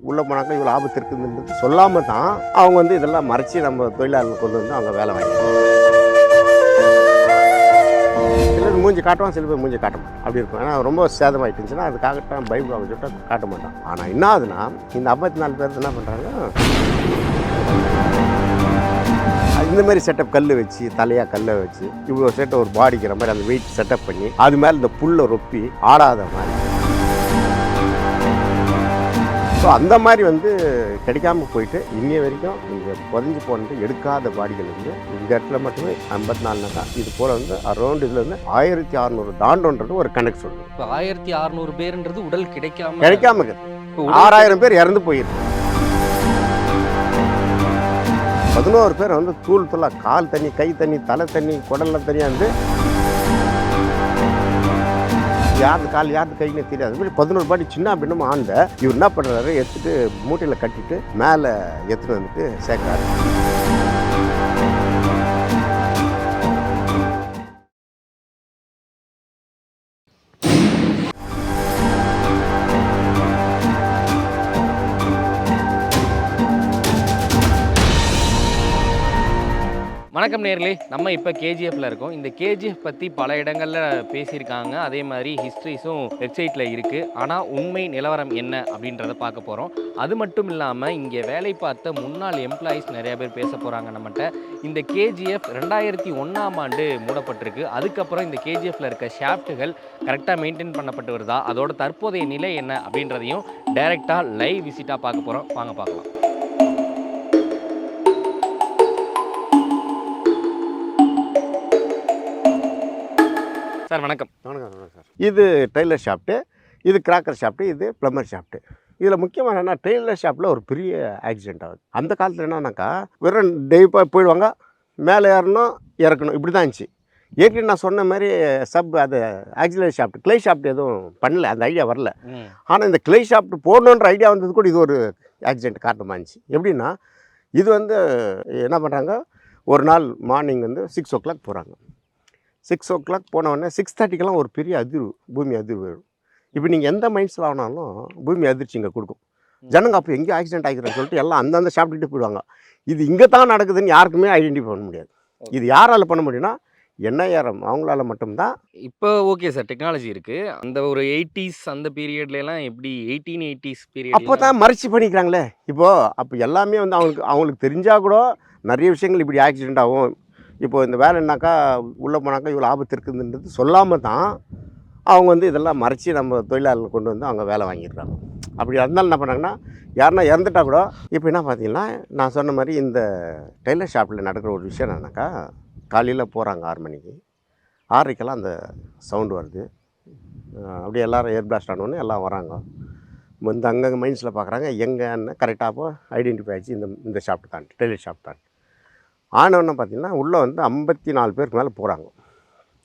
உள்ளே போனாக்கா இவ்வளோ ஆபத்து இருக்குதுன்றது சொல்லாமல் தான் அவங்க வந்து இதெல்லாம் மறைச்சி நம்ம தொழிலாளர்கள் கொண்டு வந்து அவங்க வேலை வாங்கிடுவாங்க சிலர் மூஞ்சி காட்டுவான் சில பேர் மூஞ்சி காட்ட மாட்டான் அப்படி இருக்கும். ஏன்னா ரொம்ப சேதமாயிட்டுச்சுன்னா பைபிள் அவங்க சொல்லிட்டு காட்ட மாட்டான் ஆனால் என்ன ஆகுதுன்னா இந்த ஐம்பத்தி நாலு பேர் என்ன பண்ணுறாங்க இந்த மாதிரி செட்டப் கல் வச்சு தலையாக கல்லை வச்சு இவ்வளோ செட்டை ஒரு பாடிக்கிற மாதிரி அந்த வெயிட் செட்டப் பண்ணி அது மேலே இந்த புல்லை ரொப்பி ஆடாத மாதிரி ஸோ அந்த மாதிரி வந்து கிடைக்காம போயிட்டு இன்னைய வரைக்கும் இங்கே புதஞ்சு போனது எடுக்காத பாடிகள் வந்து இந்த இடத்துல மட்டுமே ஐம்பத்தி நாலுனாக்கா இது போல் வந்து அரௌண்ட் இதில் வந்து ஆயிரத்தி அறநூறு தாண்டோன்றது ஒரு கணக்கு சொல்லுது. இப்போ ஆயிரத்தி அறுநூறு பேருன்றது உடல் கிடைக்காம கிடைக்காம இருக்குது ஆறாயிரம் பேர் இறந்து போயிருக்கு பதினோரு பேர் வந்து தூள் தூளா கால் தண்ணி கை தண்ணி தலை தண்ணி குடல்ல தண்ணி வந்து யாரு கால் யாரு கைன்னு தெரியாது. மாதிரி பதினோரு பாடி சின்ன அப்படின்னு ஆண்ட. இவர் என்ன பண்ணுறாரு எடுத்துட்டு மூட்டையில் கட்டிட்டு மேலே எடுத்துட்டு வந்துட்டு சேர்க்குறாரு. வணக்கம் நேர்லே நம்ம இப்போ கேஜிஎஃப்ல இருக்கோம். இந்த கேஜிஎஃப் பற்றி பல இடங்களில் பேசியிருக்காங்க. அதே மாதிரி ஹிஸ்ட்ரிஸும் வெப்சைட்டில் இருக்குது ஆனால் உண்மை நிலவரம் என்ன அப்படின்றத பார்க்க போகிறோம் அது மட்டும் இல்லாமல் இங்கே வேலை பார்த்த முன்னாள் எம்ப்ளாயீஸ் நிறைய பேர் பேச போகிறாங்க நம்மகிட்ட. இந்த கேஜிஎஃப் ரெண்டாயிரத்தி ஒன்றாம் ஆண்டு மூடப்பட்டிருக்கு. அதுக்கப்புறம் இந்த கேஜிஎஃப்ல இருக்க ஷாஃப்ட்டுகள் கரெக்டாக மெயின்டைன் பண்ணப்பட்டு வருதா? அதோட தற்போதைய நிலை என்ன அப்படின்றதையும் டைரெக்டாக லைவ் விசிட்டாக பார்க்க போகிறோம் வாங்க பார்க்கலாம். சார் வணக்கம். வணக்கம் வணக்கம் சார். இது டெய்லர் ஷாப்ட்டு இது கிராக்கர் ஷாப்ட்டு இது ப்ளம்பர் ஷாப்ட்டு. இதில் முக்கியமாக என்னன்னா டெய்லர் ஷாப்பில் ஒரு பெரிய ஆக்சிடென்ட் ஆகுது. அந்த காலத்தில் என்னன்னாக்கா வெறும் டெய்ப்பாக போயிடுவாங்க மேலே ஏறணும் இறக்கணும். இப்படி தான் இருந்துச்சு. ஏற்கனவே நான் சொன்ன மாதிரி சப் அது ஆக்சிலரி ஷாப்ட் கிளை ஷாப்ட் எதுவும் பண்ணல அந்த ஐடியா வரல. ஆனால் இந்த கிளை ஷாப்ட் போடணுன்ற ஐடியா வந்தது கூட இது ஒரு ஆக்சிடென்ட் காரணமாக இருந்துச்சு. எப்படின்னா இது வந்து என்ன பண்ணுறாங்க ஒரு நாள் மார்னிங் வந்து சிக்ஸ் ஓ கிளாக் போகிறாங்க சிக்ஸ் ஓ கிளாக் போனவுடனே சிக்ஸ் தேர்ட்டிக்கெல்லாம் ஒரு பெரிய அதிர்வு பூமி அதிர்வு வரும். இப்போ நீங்கள் எந்த மைண்ட்ஸில் ஆனாலும் பூமி அதிர்ச்சி இங்கே கொடுக்கும். ஜனங்க அப்போ எங்கேயோ ஆக்சிடென்ட் ஆகிக்கிறேன்னு சொல்லிட்டு எல்லாம் அந்தந்த சாப்பிட்டுட்டு போயிடுவாங்க. இது இங்கே தான் நடக்குதுன்னு யாருக்குமே ஐடென்டிஃபை பண்ண முடியாது. இது யாரால் பண்ண முடியும்னா என்ஐஆர்எம் அவங்களால மட்டும்தான். இப்போ ஓகே சார் டெக்னாலஜி இருக்கு. அந்த ஒரு எயிட்டிஸ் அந்த பீரியட்ல எல்லாம் எப்படி எயிட்டீன் எயிட்டிஸ் பீரியட் அப்போ தான் மறைச்சி பண்ணிக்கிறாங்களே. இப்போது அப்போ எல்லாமே வந்து அவங்களுக்கு அவங்களுக்கு தெரிஞ்சால் கூட நிறைய விஷயங்கள் இப்படி ஆக்சிடென்ட் ஆகும். இப்போ இந்த வேலைன்னாக்கா உள்ளே போனாக்கா இவ்வளோ ஆபத்து இருக்குதுன்றது சொல்லாமல் தான் அவங்க வந்து இதெல்லாம் மறைச்சி நம்ம தொழிலாளர்கள் கொண்டு வந்து அவங்க வேலை வாங்கிடுறாங்க. அப்படி இருந்தாலும் என்ன பண்ணாங்கன்னா யாருன்னா இறந்துட்டா கூட இப்போ என்ன பார்த்தீங்கன்னா நான் சொன்ன மாதிரி இந்த டெய்லர் ஷாப்பில் நடக்கிற ஒரு விஷயம் என்னன்னாக்கா காலையில் போகிறாங்க ஆறு மணிக்கு. ஆறரைக்கெல்லாம் அந்த சவுண்டு வருது. அப்படியே எல்லாரும் ஏர் பிளாஸ்ட் ஆனோடனே எல்லாம் வராங்க. வந்து அங்கங்கே மைண்ட்ஸில் பார்க்குறாங்க எங்கன்னு கரெக்டாக அப்போ ஐடென்டிஃபை ஆச்சு. இந்த இந்த ஷாப் தான் டெய்லர் ஷாப் தான். ஆனவொன்னே பார்த்தீங்கன்னா உள்ளே வந்து ஐம்பத்தி நாலு பேருக்கு மேலே போகிறாங்க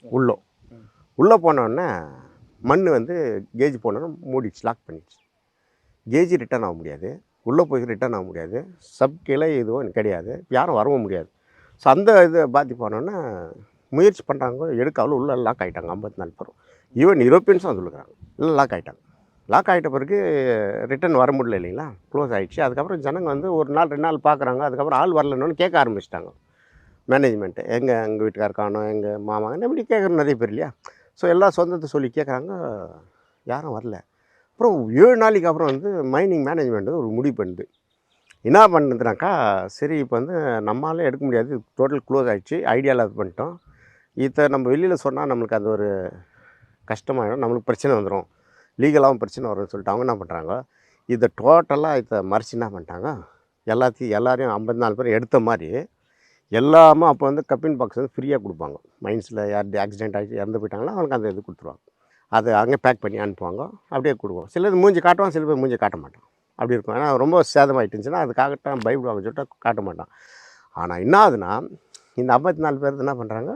உள்ளே. உள்ளே போனோடனே மண் வந்து கேஜ் போனோன்னு மூடிடுச்சு லாக் பண்ணிடுச்சு. கேஜி ரிட்டர்ன் ஆக முடியாது. உள்ளே போய் ரிட்டர்ன் ஆக முடியாது. சப் கீழே எதுவும் கிடையாது. யாரும் வரவும் முடியாது. ஸோ அந்த இது பாதிப்பானோன்னே முயற்சி பண்ணுறாங்க எடுக்க அவ்வளோ லாக் ஆகிட்டாங்க ஐம்பத்தி நாலு பேரும். ஈவன் யூரோப்பியன்ஸும் அது இருக்கிறாங்க இல்லை லாக் ஆகிட்டாங்க லாக் ஆகிட்ட பிறகு ரிட்டன் வர முடியல இல்லைங்களா? க்ளோஸ் ஆகிடுச்சு அதுக்கப்புறம் ஜனங்க வந்து ஒரு நாள் ரெண்டு நாள் பார்க்குறாங்க. அதுக்கப்புறம் ஆள் வரலன்னு கேட்க ஆரம்பிச்சிட்டாங்க. மேனேஜ்மெண்ட்டு எங்கள் எங்கள் வீட்டுக்கார் காணும் எங்கள் மாமா இப்படி கேட்குற நிறைய பேர் இல்லையா? ஸோ எல்லாம் சொந்தத்தை சொல்லி கேட்குறாங்க. யாரும் வரல. அப்புறம் ஏழு நாளைக்கு அப்புறம் வந்து மைனிங் மேனேஜ்மெண்ட் வந்து ஒரு முடிவு பண்ணுது. என்ன பண்ணுதுனாக்கா சரி இப்போ வந்து நம்மளால எடுக்க முடியாது. டோட்டல் க்ளோஸ் ஆகிடுச்சு ஐடியாவில் அது பண்ணிட்டோம். இதை நம்ம வெளியில் சொன்னால் நம்மளுக்கு அது ஒரு கஷ்டமாயிடும். நம்மளுக்கு பிரச்சனை வந்துடும் லீகலாகவும் பிரச்சனை வரும்னு சொல்லிட்டு அவங்க என்ன பண்ணுறாங்க இதை டோட்டலாக இதை மறைச்சு என்ன பண்ணிட்டாங்க? எல்லாத்தையும் எல்லாரையும் ஐம்பத்தி நாலு பேர் எடுத்த மாதிரி எல்லாமே அப்போ வந்து கப்பின் பாக்ஸ் வந்து ஃப்ரீயாக கொடுப்பாங்க. மைன்ஸில் யார் ஆக்சிடென்ட் ஆகி இறந்து போயிட்டாங்களோ அவங்களுக்கு அந்த இது கொடுத்துருவாங்க. அதை அங்கே பேக் பண்ணி அனுப்புவாங்க. அப்படியே கொடுப்போம் சிலது மூஞ்சி காட்டுவான் சில பேர் மூஞ்சி காட்ட மாட்டான் அப்படி இருக்கும். ஏன்னா ரொம்ப சேதமாயிட்டுருந்துச்சுன்னா அது காட்டான் பயப்படுவாங்க சொல்லிட்டு காட்ட மாட்டான். ஆனால் என்ன ஆகுதுன்னா இந்த ஐம்பத்தி நாலு பேர் என்ன பண்ணுறாங்க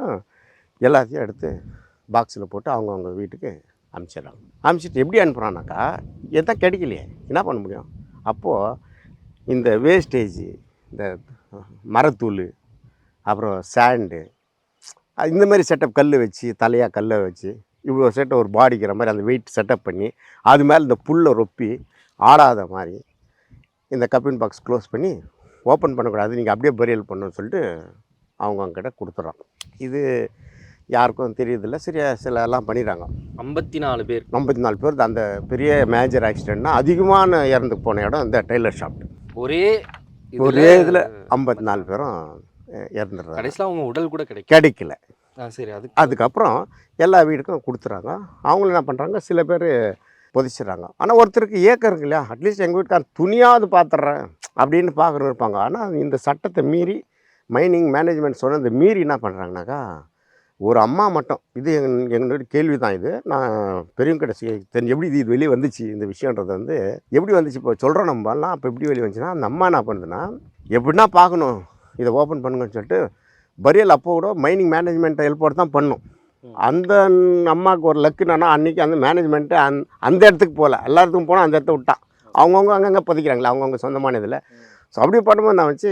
எல்லாத்தையும் எடுத்து பாக்ஸில் போட்டு அவங்கவுங்க வீட்டுக்கு அனுப்பிச்சிடுறாங்க அனுப்பிச்சிட்டு எப்படி அனுப்புகிறான்னாக்கா எதான் கிடைக்கலையே. என்ன பண்ண முடியும்? அப்போது இந்த வேஸ்டேஜ் இந்த மரத்தூள் அப்புறம் சாண்டு இந்த மாதிரி செட்டப் கல் வச்சு தலையாக கல்லை வச்சு இவ்வளோ செட்டை ஒரு பாடிக்கிற மாதிரி அந்த வெயிட் செட்டப் பண்ணி அது மேலே இந்த புல்லை ரொப்பி ஆடாத மாதிரி இந்த கப்பின் பாக்ஸ் க்ளோஸ் பண்ணி ஓப்பன் பண்ணக்கூடாது நீங்கள் அப்படியே பரியல் பண்ணணும்னு சொல்லிட்டு அவங்க அவங்ககிட்ட கொடுத்துட்றோம் இது யாருக்கும் தெரியறதில்ல. சரியா சில எல்லாம் பண்ணிடுறாங்க ஐம்பத்தி நாலு பேர். ஐம்பத்தி நாலு பேர் அந்த பெரிய மேஜர் ஆக்சிடெண்ட்னா அதிகமான இறந்து போன இடம் இந்த டெய்லர் ஷாப் ஒரே ஒரே இதில் ஐம்பத்தி நாலு பேரும் இறந்துடுறாங்க. கடைசியில் அவங்க உடல் கூட கிடைக்கும் கிடைக்கல. சரி அது அதுக்கப்புறம் எல்லா வீடுக்கும் கொடுத்துறாங்க. அவங்களும் என்ன பண்ணுறாங்க சில பேர் புதைச்சிடுறாங்க. ஆனால் ஒருத்தருக்கு ஏக்கம் இருக்கு இல்லையா? அட்லீஸ்ட் எங்கள் வீட்டுக்கார துணியாவது பார்த்துட்றேன் அப்படின்னு பார்க்குறவங்க இருப்பாங்க. ஆனால் இந்த சட்டத்தை மீறி மைனிங் மேனேஜ்மெண்ட் சொன்ன இந்த மீறி என்ன பண்ணுறாங்கனாக்கா ஒரு அம்மா மட்டும். இது எங் எங்களுடைய கேள்வி தான் இது. நான் பெரியவங்க கிட்ட சி- தெரிஞ்சு எப்படி இது வெளியே வந்துச்சு இந்த விஷயன்றது வந்து எப்படி வந்துச்சு இப்போ சொல்கிறோம் நம்மலாம் அப்போ எப்படி வெளியே வந்துச்சுன்னா அந்த அம்மா என்ன பண்ணுதுன்னா எப்படின்னா பார்க்கணும். இதை ஓப்பன் பண்ணுங்கன்னு சொல்லிட்டு பரியல் அப்போ கூட மைனிங் மேனேஜ்மெண்ட் ஹெல்ப்போடு தான் பண்ணும். அந்த அம்மாவுக்கு ஒரு லக்கு என்னன்னா அன்றைக்கி அந்த மேனேஜ்மெண்ட்டு அந் அந்த இடத்துக்கு போகல. எல்லா இடத்துக்கும் போனால் அந்த இடத்த விட்டான். அவங்கவுங்க அங்கங்கே புதைக்கிறாங்களே அவங்கவுங்க சொந்தமான இதில். ஸோ அப்படி பண்ணும்போது நான் வச்சு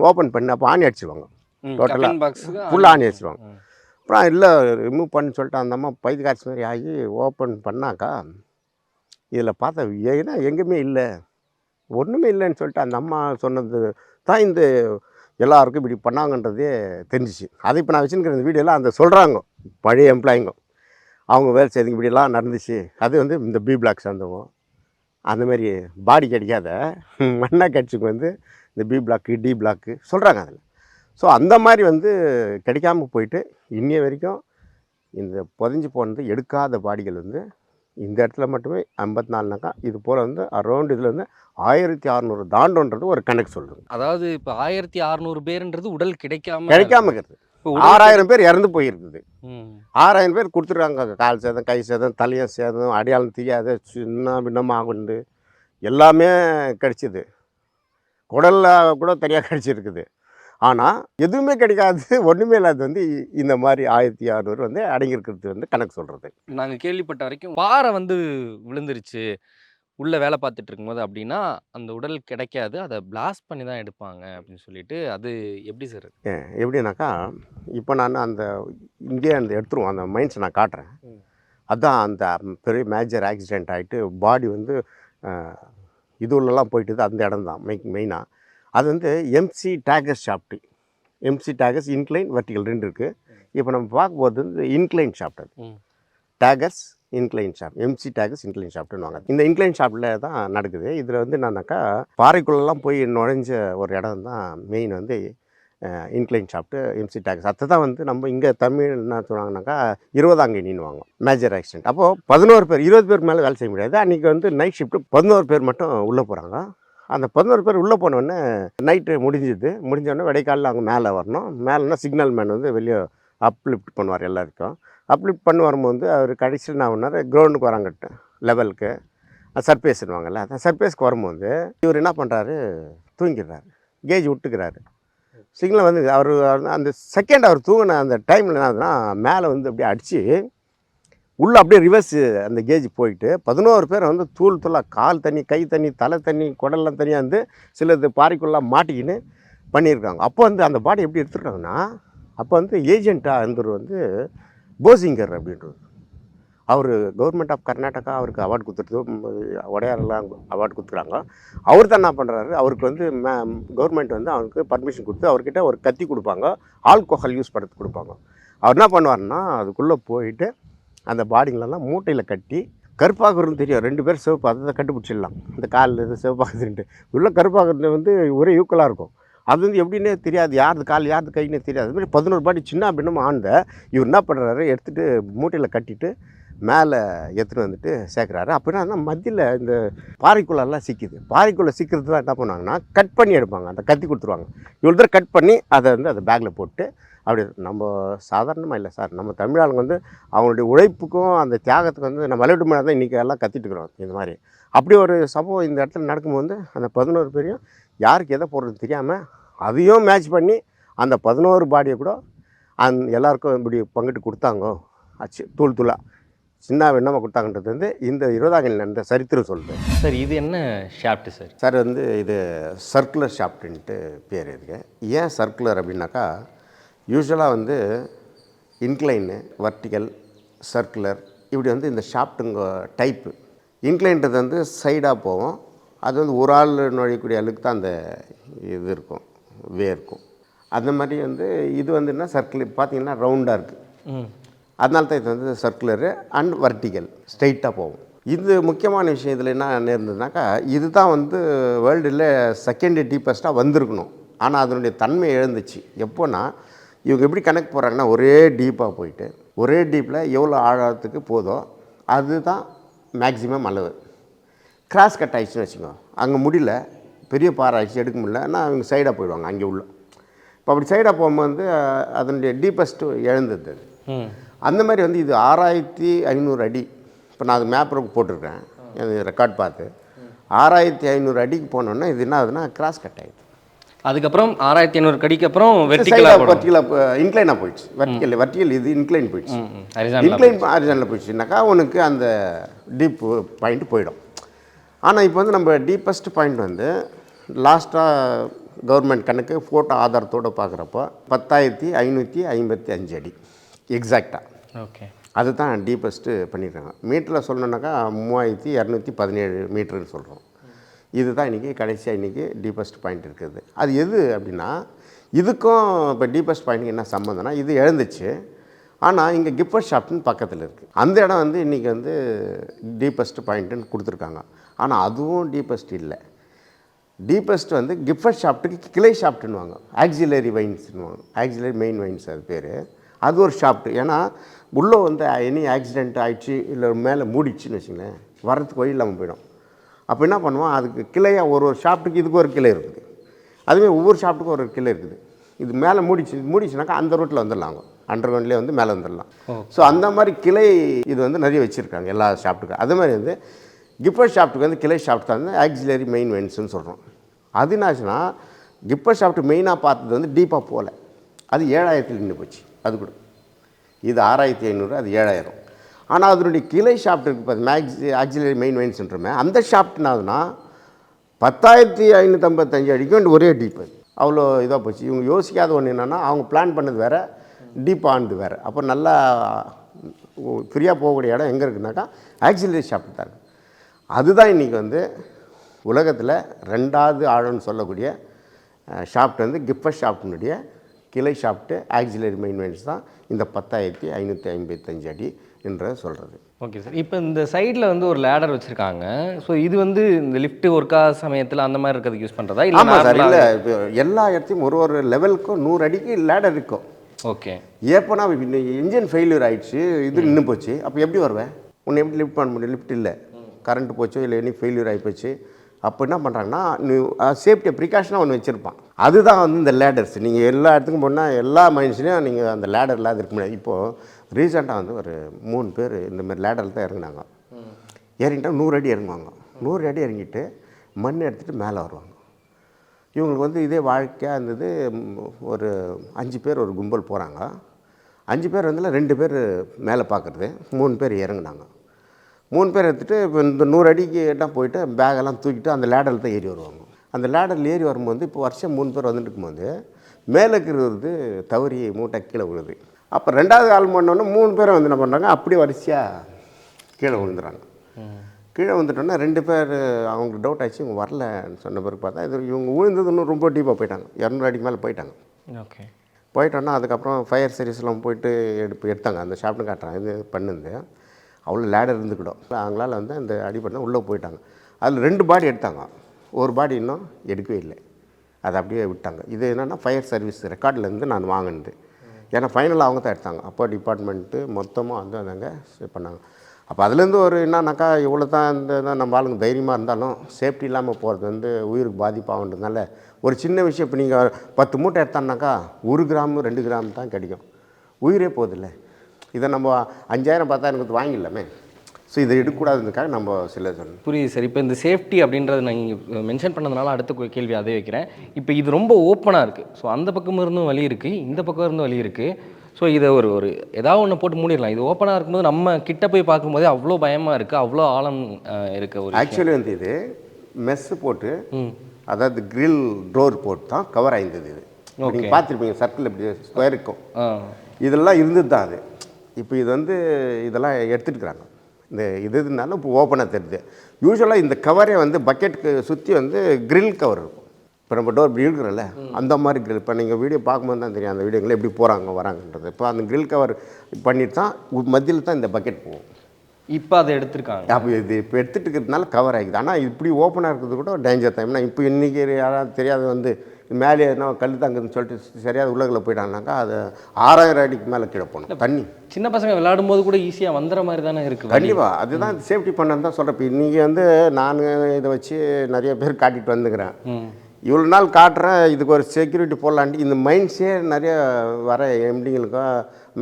ஓப்பன் பண்ணி அப்போ ஆணி அடிச்சிருவாங்க. ஆ. ஃபுல்லாக ஆணி அடிச்சிருவாங்க. அப்புறம் இல்லை ரிமூவ் பண்ணு சொல்லிட்டு அந்த அம்மா பைத்து மாதிரி ஆகி ஓப்பன் பண்ணாக்கா இதில் பார்த்தா ஏன்னா எங்கேயுமே இல்லை. ஒன்றுமே இல்லைன்னு சொல்லிட்டு அந்த அம்மா சொன்னது தான் இந்த எல்லாருக்கும் இப்படி பண்ணாங்கன்றதே தெரிஞ்சிச்சு. அதை இப்போ நான் வச்சுருக்கிற இந்த வீடியோலாம் அந்த சொல்கிறாங்க பழைய எம்ப்ளாயிங்க அவங்க வேலை செய்யுங்க இப்படிலாம் நடந்துச்சு. அது வந்து இந்த பி பிளாக் சேர்ந்தவங்க அந்தமாரி பாடி கிடைக்காத மண்ணா கட்சிக்கு வந்து இந்த பி பிளாக்கு டி பிளாக்கு சொல்கிறாங்க அதில். ஸோ அந்த மாதிரி வந்து கிடைக்காம போயிட்டு இன்னைய வரைக்கும் இந்த புதைஞ்சு போனது எடுக்காத பாடிகள் வந்து இந்த இடத்துல மட்டுமே ஐம்பத்தி நாலுனாக்கா இது போல் வந்து அரௌண்ட் இதில் வந்து ஆயிரத்தி அறநூறு தாண்டோன்றது ஒரு கணக்கு சொல்லுது. அதாவது இப்போ ஆயிரத்தி அறநூறு பேருன்றது உடல் கிடைக்காம கிடைக்காம ஆறாயிரம் பேர் இறந்து போயிருக்குது. ஆறாயிரம் பேர் கொடுத்துருக்காங்க. கால் சேதம் கை சேதம் தலையும் சேதம் அடையாளம் தெரியாத சின்ன பின்னமாக உண்டு எல்லாமே கிடைச்சிது. குடல்ல கூட தனியாக கிடைச்சிருக்குது. ஆனால் எதுவுமே கிடைக்காது ஒன்றுமே இல்லாத வந்து இந்த மாதிரி ஆயிரத்தி அறநூறு வந்து அடங்கியிருக்கிறது வந்து கணக்கு சொல்கிறது நாங்க கேள்விப்பட்ட வரைக்கும் பாறை வந்து விழுந்துருச்சு. உள்ள வேலை பார்த்துட்டு இருக்கும்போது அப்படின்னா அந்த உடல் கிடைக்காது. அதை பிளாஸ்ட் பண்ணி தான் எடுப்பாங்க அப்படின்னு சொல்லிட்டு அது எப்படி சார் எப்படின்னாக்கா இப்போ நான் அந்த இங்கே அந்த எடுத்துருவோம். அந்த மைண்ட்ஸ் நான் காட்டுறேன். ம். அதான் அந்த பெரிய மேஜர் ஆக்சிடெண்ட் ஆகிட்டு பாடி வந்து இது உள்ளலாம் போயிட்டுது அந்த இடம் தான். மெய் மெயினாக அது வந்து எம்சி டேகஸ் ஷாப்ட்டு எம்சி டேகஸ் இன்க்ளைன் வெர்டிகல் ரெண்டு இருக்குது இப்போ நம்ம பார்க்கும்போது வந்து இன்க்ளைன் ஷாப்ட் அது. ம். டேகஸ் இன்க்ளைன் ஷாப் எம்சி டேகஸ் இன்க்ளைன் ஷாப்ட்டுன்னு இந்த இன்க்ளைன் ஷாப்பில் தான் நடக்குது. இதில் வந்து என்னன்னாக்கா பாறைக்குள்ளெல்லாம் போய் நுழைஞ்ச ஒரு இடம் தான் மெயின் வந்து இன்க்ளைன் ஷாப்ட்டு எம்சி டேக்ஸ் அதை தான் வந்து நம்ம இங்கே தமிழ் என்ன சொன்னாங்கனாக்கா இருபதாங்கண்ணின்னுவாங்க மேஜர் ஆக்சிடென்ட் அப்போது பதினோரு பேர் இருபது பேர் மேலே வேலை செய்ய முடியாது. அன்றைக்கி வந்து நைட் ஷிஃப்ட்டு பதினோரு பேர் மட்டும் உள்ளே போகிறாங்க அந்த பதினோரு பேர் உள்ளே போனோடனே நைட்டு முடிஞ்சுது. முடிஞ்சோடனே விடைக்காலில் அவங்க மேலே வரணும். மேலேனா சிக்னல் மேன் வந்து வெளியே அப்லிஃப்ட் பண்ணுவார் எல்லாருக்கும். அப்லிஃப்ட் பண்ணி வரும்போது அவர் கடைசியில் நான் பண்ணார்? கிரவுண்டுக்கு வராங்க லெவலுக்கு சர்பேஸ்னுவாங்கல்ல அந்த சர்பேஸ்க்கு வரும்போது இவர் என்ன பண்ணுறாரு தூங்கிடுறாரு. கேஜ் விட்டுக்கிறாரு. சிக்னல் வந்து அவர் அந்த செகண்ட் அவர் தூங்கின அந்த டைமில் என்ன ஆகுதுன்னா மேலே வந்து அப்படியே அடித்து உள்ளே அப்படியே ரிவர்ஸ் அந்த கேஜ் போயிட்டு பதினோரு பேர் வந்து தூள் தூளாக கால் தண்ணி கை தண்ணி தலை தண்ணி குடல்லாம் தனியாக வந்து சிலது பாறைக்குள்ளே மாட்டிக்கின்னு பண்ணியிருக்காங்க. அப்போ வந்து அந்த பாடி எப்படி எடுத்துருக்காங்கன்னா அப்போ வந்து ஏஜென்ட்டாக இருந்தவர் வந்து போசிங்கர் அப்படின்றது அவர் கவர்மெண்ட் ஆஃப் கர்நாடகா அவருக்கு அவார்டு கொடுத்துருது உடையாரெல்லாம் அவார்டு கொடுத்துருக்காங்க. அவர் தான் என்ன பண்ணுறாரு அவருக்கு வந்து மே கவர்மெண்ட் வந்து அவருக்கு பர்மிஷன் கொடுத்து அவர்கிட்ட ஒரு கத்தி கொடுப்பாங்க. ஆல்கோஹால் யூஸ் பண்ணுறதுக்கு கொடுப்பாங்க. அவர் என்ன பண்ணுவார்னா அதுக்குள்ளே போயிட்டு அந்த பாடிங்களெல்லாம் மூட்டையில் கட்டி கருப்பாகுறதுன்னு தெரியும். ரெண்டு பேரும் சிவப்பு அதை கண்டுபிடிச்சிடலாம். இந்த காலில் இது சிவப்பாகுதுன்ட்டு. உள்ள கருப்பாகிறது வந்து ஒரே யூக்கலாக இருக்கும். அது வந்து எப்படின்னே தெரியாது. யாருது கால் யாருது கைன்னே தெரியாது. அதுமாதிரி பதினோரு பாடி சின்ன பின்னமாக ஆண்ட. இவர் என்ன பண்ணுறாரு எடுத்துகிட்டு மூட்டையில் கட்டிட்டு மேலே எடுத்துகிட்டு வந்துட்டு சேர்க்குறாரு. அப்படின்னா அந்த மத்தியில் இந்த பாறைக்குள்ளெல்லாம் சிக்கிது. பாறைக்குள்ளே சிக்கிறது தான் என்ன பண்ணுவாங்கன்னா கட் பண்ணி எடுப்பாங்க. அந்த கத்தி கொடுத்துருவாங்க. இவ்வளோ தூரம் கட் பண்ணி அதை வந்து அதை பேக்கில் போட்டு அப்படி நம்ம சாதாரணமாக இல்லை சார். நம்ம தமிழ் ஆளுங்க வந்து அவங்களுடைய உழைப்புக்கும் அந்த தியாகத்துக்கு வந்து நம்ம விளையாட்டு மேலே தான் இன்றைக்கி எல்லாம் கத்திட்டு இருக்கிறோம் இந்த மாதிரி. அப்படி ஒரு சம்பவம் இந்த இடத்துல நடக்கும்போது அந்த பதினோரு பேரையும் யாருக்கு எதை போடுறது தெரியாமல் அதையும் மேட்ச் பண்ணி அந்த பதினோரு பாடியை கூட அந் எல்லாருக்கும் இப்படி பங்கிட்டு கொடுத்தாங்கோ. அச்சு தூள் தூளாக சின்ன வெண்ணமாக கொடுத்தாங்கன்றது வந்து இந்த இருபதாங்கல் நடந்த சரித்திரம் சொல்லுது சார் இது என்ன ஷாப்ட் சார்? சார் வந்து இது சர்க்குலர் ஷாப்ட்டுன்ட்டு பேர் இதுக்கு. ஏன் சர்க்குலர் அப்படின்னாக்கா யூஸ்வலாக வந்து இன்க்ளைனு வர்டிக்கல் சர்க்குலர் இப்படி வந்து இந்த ஷாப்ட்டுங்க டைப்பு இன்க்ளைன்றது வந்து சைடாக போகும். அது வந்து ஒரு ஆள் நுழையக்கூடிய அளவுக்கு தான் அந்த இது இருக்கும் வே இருக்கும். அந்த மாதிரி வந்து இது வந்து என்ன சர்க்கிள் பார்த்தீங்கன்னா ரவுண்டாக இருக்குது அதனால தான் இது வந்து சர்க்குலரு அண்ட் வர்டிகல் ஸ்ட்ரைட்டாக போகும். இது முக்கியமான விஷயம் இதில் என்ன நேர்ந்ததுனாக்கா இதுதான் வந்து வேர்ல்டில் செகண்ட் டீப்பஸ்ட்டாக வந்திருக்கணும். ஆனால் அதனுடைய தன்மை எழுந்துச்சு. எப்போனா இவங்க எப்படி கணக்கு போகிறாங்கன்னா ஒரே டீப்பாக போயிட்டு ஒரே டீப்பில் எவ்வளோ ஆழத்துக்கு போதோ அதுதான் மேக்ஸிமம் அளவு. கிராஸ் கட் ஆயிடுச்சுன்னு வச்சுக்கோ அங்கே முடியல பெரிய பாறை எடுக்க முடியல ஆனால் அவங்க சைடாக போயிடுவாங்க அங்கே உள்ள. இப்போ அப்படி சைடாக போகும்போது அதனுடைய டீப்பஸ்ட்டு எழுந்தது அது. அந்த மாதிரி வந்து இது ஆறாயிரத்தி ஐநூறு அடி இப்போ நான் அது மேப் போட்டிருக்கேன் அது ரெக்கார்ட் பார்த்து. ஆறாயிரத்தி ஐநூறு அடிக்கு போனோன்னா இது என்ன ஆகுதுன்னா கிராஸ் கட் ஆகிடுது அதுக்கப்புறம் ஆறாயிரத்தி ஐநூறு கடிக்கு அப்புறம் வெர்டிக்கலாக போடும் வர்டிகலாக இன்க்ளைனாக போயிடுச்சு. வர்டிகல் வர்டிகல் இது இன்க்ளைன் போயிடுச்சு. இன்க்ளைன் ஆரிஜனில் போயிடுச்சுனாக்கா உனக்கு அந்த டீப் பாயிண்ட் போயிடும். ஆனால் இப்போ வந்து நம்ம டீப்பஸ்ட் பாயிண்ட் வந்து லாஸ்ட்டாக கவர்மெண்ட் கணக்கு ஃபோட்டோ ஆதாரத்தோடு பார்க்குறப்போ பத்தாயிரத்தி ஐநூற்றி ஐம்பத்தி அஞ்சு அடி எக்ஸாக்டாக ஓகே. அதுதான் டீப்பஸ்ட்டு பண்ணியிருக்காங்க மீட்டரில் சொல்லணுன்னாக்கா மூவாயிரத்தி இரநூத்தி பதினேழு மீட்டர்னு சொல்கிறோம் இதுதான் இன்றைக்கி கடைசியாக இன்றைக்கி டீப்பஸ்ட் பாயிண்ட் இருக்குது. அது எது அப்படின்னா இதுக்கும் இப்போ டீப்பஸ்ட் பாயிண்ட்டுக்கு என்ன சம்மந்தம்னா இது எழுந்துச்சு. ஆனால் இங்கே கிஃப்ட் ஷாப்னு பக்கத்தில் இருக்குது அந்த இடம் வந்து இன்றைக்கி வந்து டீப்பஸ்ட் பாயிண்ட்டுன்னு கொடுத்துருக்காங்க. ஆனால் அதுவும் டீப்பஸ்ட் இல்லை. டீப்பஸ்ட் வந்து கிஃப்ட் ஷாப்ட்டுக்கு கிளை ஷாப்ட்டுன்னுவாங்க ஆக்சிலரி வைன்ஸ்னுவாங்க ஆக்சிலரி மெயின் வைன்ஸ் அது பேர். அது ஒரு ஷாப்ட்டு ஏன்னா உள்ளே வந்து எனி ஆக்சிடென்ட் ஆகிடுச்சு இல்லை மேலே மூடிடுச்சுன்னு வச்சுங்களேன் வரத்துக்கு வழி இல்லாமல் போயிடும். அப்போ என்ன பண்ணுவோம்? அதுக்கு கிளையாக ஒரு ஒரு ஷாப்ட்டுக்கு இதுக்கு ஒரு கிளை இருக்குது. அதுவே ஒவ்வொரு ஷாப்ட்டுக்கும் ஒரு கிளை இருக்குது. இது மேலே மூடிச்சு மூடிச்சுனாக்கா அந்த ரூட்டில் வந்துடலாம் அவங்க அண்டர் கிரவுண்ட்லேயே வந்து மேலே வந்துடலாம். ஸோ அந்த மாதிரி கிளை இது வந்து நிறைய வச்சுருக்காங்க எல்லா ஷாப்ட்டுக்கும் அதே மாதிரி வந்து கிப்பர் ஷாப்ட்டுக்கு வந்து கிளை ஷாப்ட் தான் வந்து ஆக்சிலரி மெயின் வென்ஸ்னு சொல்கிறோம் அது என்னாச்சுன்னா கிப்பர் ஷாப்ட் மெயினாக பார்த்தது வந்து டீப்பாக போகல. அது ஏழாயிரத்தில் நின்று போச்சு. அது கூட. இது ஆறாயிரத்தி ஐநூறு அது ஏழாயிரம். ஆனால் அதனுடைய கிளை ஷாப்ட் இருக்குது பார்த்து மேக்ஸி ஆக்சிலரி மெயின் வெயின்ஸ்ன்றமே அந்த ஷாஃப்ட்னாதுன்னா பத்தாயிரத்தி ஐநூற்றம்பத்தஞ்சு அடிக்கும் ஒரே டீப் அது. அவ்வளோ இதாக போச்சு. இவங்க யோசிக்காத ஒன்று என்னென்னா அவங்க பிளான் பண்ணது வேறு டீப் ஆனது வேறு. அப்போ நல்லா ஃப்ரீயாக போகக்கூடிய இடம் எங்கே இருக்குனாக்கா ஆக்சிலரி ஷாப்ட் தான் அதுதான் இன்றைக்கி வந்து உலகத்தில் ரெண்டாவது ஆழம்னு சொல்லக்கூடிய ஷாப்ட் வந்து கிப்பர் ஷாப்டினுடைய கிளை ஷாப்ட்டு ஆக்சிலரி மெயின்மெண்ட்ஸ் தான் இந்த பத்தாயிரத்தி ஐநூற்றி ஐம்பத்தஞ்சு அடி. என்று சொல்கிறது ஓகே சார் இப்போ இந்த சைடில் வந்து ஒரு லேடர் வச்சுருக்காங்க. ஸோ இது வந்து இந்த லிஃப்ட் ஒர்க்கா சமயத்தில் அந்த மாதிரி இருக்கிறதுக்கு யூஸ் பண்ணுறதா இல்லை ஆமாம் சார் இல்லை இப்போ எல்லா இடத்தையும் ஒரு ஒரு லெவலுக்கும் நூறு அடிக்கு லேடர் இருக்கும். ஓகே ஏப்போனா இன்ஜின் ஃபெயிலியர் ஆயிடுச்சு இது நின்று போச்சு. அப்போ எப்படி வருவேன்? உன்னை எப்படி லிஃப்ட் பண்ண முடியும்? லிஃப்ட் இல்லை. கரண்ட் போச்சோ இல்லை எனி ஃபெயிலியர் ஆகி போச்சு. அப்போ என்ன பண்ணுறாங்கன்னா நீ சேஃப்டி ப்ரிகாஷனாக ஒன்று வச்சுருப்பான். அதுதான் வந்து இந்த லேடர்ஸ் நீங்கள் எல்லா இடத்துக்கும் போனால் எல்லா மைண்ட்ஸ்லையும் நீங்கள் அந்த லேடர் இல்லாத இருக்க முடியாது. இப்போது ரீசெண்டாக வந்து ஒரு மூணு பேர் இந்த மாதிரி லேடரில் தான் இறங்கினாங்க. இறங்கிட்டா நூறு அடி இறங்குவாங்க. நூறு அடி இறங்கிட்டு மண் எடுத்துகிட்டு மேலே வருவாங்க. இவங்களுக்கு வந்து இதே வாழ்க்கையாக இருந்தது ஒரு அஞ்சு பேர் ஒரு கும்பல் போகிறாங்க அஞ்சு பேர் வந்து ரெண்டு பேர் மேலே பார்க்குறது மூணு பேர் இறங்குனாங்க. மூணு பேர் எடுத்துகிட்டு இப்போ இந்த நூறு அடிக்கு எல்லாம் போயிட்டு பேகெல்லாம் தூக்கிட்டு அந்த லேடரில் தான் ஏறி வருவாங்க. அந்த லேடரில் ஏறி வரும்போது இப்போ வருஷம் மூணு பேர் வந்துட்டு இருக்கும்போது மேலே இருக்கிறது தவறி மூட்டை கீழே விழுது. அப்போ ரெண்டாவது ஆள் பண்ணோன்னே மூணு பேரும் வந்து என்ன பண்ணுறாங்க அப்படியே வரிசையாக கீழே விழுந்துறாங்க. கீழே வந்துட்டோன்னா ரெண்டு பேர் அவங்களுக்கு டவுட் ஆச்சு இவங்க வரலன்னு சொன்ன பிறகு பார்த்தா இது இவங்க விழுந்தது இன்னும் ரொம்ப டீப்பாக போயிட்டாங்க. இரநூறு அடிக்கு மேலே போயிட்டாங்க. ஓகே. போயிட்டோன்னா அதுக்கப்புறம் ஃபயர் சர்வீஸ்லாம் போயிட்டு எடுப்பு எடுத்தாங்க. அந்த ஷாப்னு காட்டுறாங்க இது பண்ணுது. அவ்வளோ லேடர் இருந்துக்கிடும் அவங்களால வந்து அந்த அடிப்படை உள்ளே போயிட்டாங்க. அதில் ரெண்டு பாடி எடுத்தாங்க. ஒரு பாடி இன்னும் எடுக்கவே இல்லை. அதை அப்படியே விட்டாங்க. இது என்னென்னா ஃபயர் சர்வீஸ் ரெக்கார்ட்லேருந்து நான் வாங்கினது. ஏன்னா ஃபைனலாக அவங்க தான் எடுத்தாங்க. அப்போ டிபார்ட்மெண்ட்டு மொத்தமாக வந்து அதாங்க இது பண்ணாங்க. அப்போ அதுலேருந்து ஒரு என்னன்னாக்கா இவ்வளோ தான் இந்த நம்ம ஆளுங்க தைரியமாக இருந்தாலும் சேஃப்டி இல்லாமல் போகிறது வந்து உயிருக்கு பாதிப்பாகன்றதுனால ஒரு சின்ன விஷயம் இப்போ நீங்கள் பத்து மூட்டை எடுத்தான்னாக்கா ஒரு கிராம் ரெண்டு கிராம் தான் கிடைக்கும். உயிரே போதில்லை இதை நம்ம அஞ்சாயிரம் பத்தாயிரம் கொடுத்து வாங்கிடலாமே. ஸோ இதை எடுக்கக்கூடாதுன்றதுக்காக நம்ம சில சொல்லணும் புரியுது சார். இப்போ இந்த சேஃப்டி அப்படின்றத நான் மென்ஷன் பண்ணதுனால அடுத்த கேள்வி அதே வைக்கிறேன். இப்போ இது ரொம்ப ஓப்பனாக இருக்குது ஸோ அந்த பக்கம் இருந்தும் வழி இருக்குது இந்த பக்கம் இருந்தும் வழி இருக்குது ஸோ இதை ஒரு ஒரு ஏதாவது ஒன்று போட்டு மூடிடலாம். இது ஓப்பனாக இருக்கும்போது நம்ம கிட்ட போய் பார்க்கும்போதே அவ்வளோ பயமாக இருக்குது அவ்வளோ ஆழம் அஹ், இருக்கு ஒரு ஆக்சுவலி வந்து இது மெஸ்ஸு போட்டு அதாவது grill டோர் போட்டு தான் கவர் ஆயிருந்தது இது. நீங்கள் பார்த்துருப்பீங்க சர்க்கிள் இப்படி ஸ்கொயர் இருக்கும். இதெல்லாம் இருந்தது தான் அது. இப்போ இது வந்து இதெல்லாம் எடுத்துட்டுருக்குறாங்க இந்த இது இருந்தாலும் இப்போ ஓப்பனாக தெரியுது. யூஸ்வலாக இந்த கவரே வந்து பக்கெட்டுக்கு சுற்றி வந்து grill கவர் இருக்கும். இப்போ நம்ம டோர் இப்படி இருக்கிறோம்ல அந்த மாதிரி grill. இப்போ நீங்கள் வீடியோ பார்க்கும்போது தான் தெரியும் அந்த வீடியோங்களை எப்படி போகிறாங்க வராங்கன்றது. இப்போ அந்த grill கவர் பண்ணிட்டு தான் மத்தியில் தான் இந்த பக்கெட் போகும். இப்போ அதை எடுத்திருக்காங்க. அப்போ இது இப்போ எடுத்துகிட்டு இருக்கிறதுனால கவர் ஆகிக்குது. ஆனால் இப்படி ஓப்பனாக இருக்கிறது கூட டேஞ்சர் டைம்னா இப்போ இன்றைக்கி யாராவது தெரியாது வந்து மேலே எதனா கல் தாங்குதுன்னு சொல்லிட்டு சரியாக உள்ளகில் போயிட்டாங்கனாக்கா அது ஆறாயிரம் அடிக்கு மேலே கீழே போகணும் தண்ணி. சின்ன பசங்க விளையாடும் போது கூட ஈஸியாக வந்துற மாதிரி தானே இருக்கு வழி. கண்டிப்பாக அதுதான் சேஃப்டி பண்ணது தான் சொல்கிறேன் இப்போ இன்றைக்கி வந்து நான் இதை வச்சு நிறைய பேர் காட்டிட்டு வந்துக்கிறேன். இவ்வளோ நாள் காட்டுறேன். இதுக்கு ஒரு செக்யூரிட்டி போடலான்ட்டு இந்த மைண்ட்ஸே நிறைய வர எம்டிங்களுக்கும்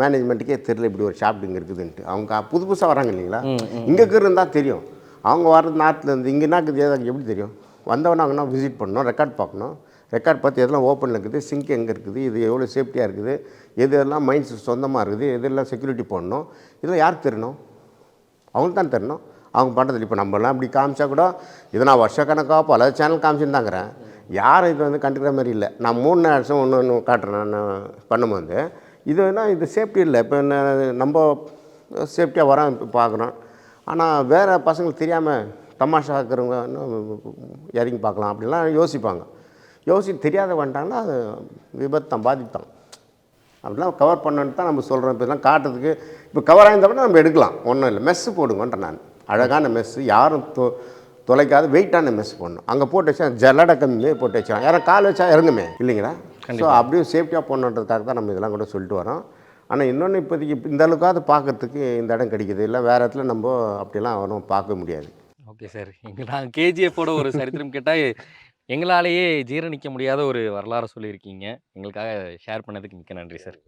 மேனேஜ்மெண்ட்டுக்கே தெரியல இப்படி ஒரு ஷாப் இங்கே இருக்குதுன்ட்டு. அவங்க புது புதுசாக வராங்க இல்லைங்களா? இங்கே தான் தெரியும். அவங்க வர்றது நார்த்லேருந்து இங்கே என்ன இருக்குது ஏதாவது எப்படி தெரியும்? வந்தவொடனே அங்கன்னா விசிட் பண்ணணும் ரெக்கார்ட் பார்க்கணும். ரெக்கார்ட் பார்த்து எதெல்லாம் ஓப்பனில் இருக்குது சிங்க் எங்கே இருக்குது இது எவ்வளோ சேஃப்டியாக இருக்குது எது எல்லாம் மைன்ஸ் சொந்தமாக இருக்குது எதெல்லாம் செக்யூரிட்டி போடணும் இதெல்லாம் யாருக்கு தெரியணும் அவங்களுக்கு தான் தெரியணும் அவங்க பண்ணுறது இப்போ நம்மளாம் இப்படி காமிச்சா கூட இதை நான் வருஷக்கணக்காக பல சேனல் காமிச்சுருந்தாங்கிறேன். யாரும் இது வந்து கண்டுக்கிற மாதிரி இல்லை. நான் மூணு வருஷம் ஒன்று ஒன்று காட்டுறேன் நான் பண்ணும்போது. இதுனா இது சேஃப்டி இல்லை. இப்போ என்ன- நம்ம சேஃப்டியாக வரோம் இப்போ பார்க்குறோம் ஆனால் வேறு பசங்களுக்கு தெரியாமல் தமாஷா இருக்கிறவங்க இறங்கி பார்க்கலாம். அப்படிலாம் யோசிப்பாங்க. யோசி தெரியாத வந்துட்டாங்கன்னா அது விபத்து தான் பாதித்தான் அப்படிலாம் கவர் பண்ணணுன்னு தான் நம்ம சொல்கிறோம் இப்போ இதெல்லாம் காட்டுறதுக்கு இப்போ கவர் ஆயிருந்தப்ப நம்ம எடுக்கலாம். ஒன்றும் இல்லை. மெஸ்ஸு போடுங்கன்றேன் நான். அழகான மெஸ்ஸு யாரும் தொ தொலைக்காத. வெயிட்டான மெஸ் போடணும். அங்கே போட்டு வச்சா ஜல்லடை கம்மியே போட்டு வச்சான் யாரும் கால் வச்சா இறங்குமே இல்லைங்களா? ஸோ அப்படியே சேஃப்டியாக போடணுன்றதுக்காக தான் நம்ம இதெல்லாம் கூட சொல்லிட்டு வரோம். ஆனால் இன்னொன்று இப்போதைக்கு இப்ப இந்த அளவுக்காவது பார்க்கறதுக்கு இந்த இடம் கிடைக்குது. இல்லை வேறு இடத்துல நம்ம அப்படிலாம் வரும் பார்க்க முடியாது. ஓகே சார் நாங்கள் கேஜிஎஃபோட ஒரு சரித்திரம் கேட்டால் எங்களாலேயே ஜீரணிக்க முடியாத ஒரு வரலாறு சொல்லியிருக்கீங்க. எங்களுக்காக ஷேர் பண்ணதுக்கு மிக்க நன்றி சார்.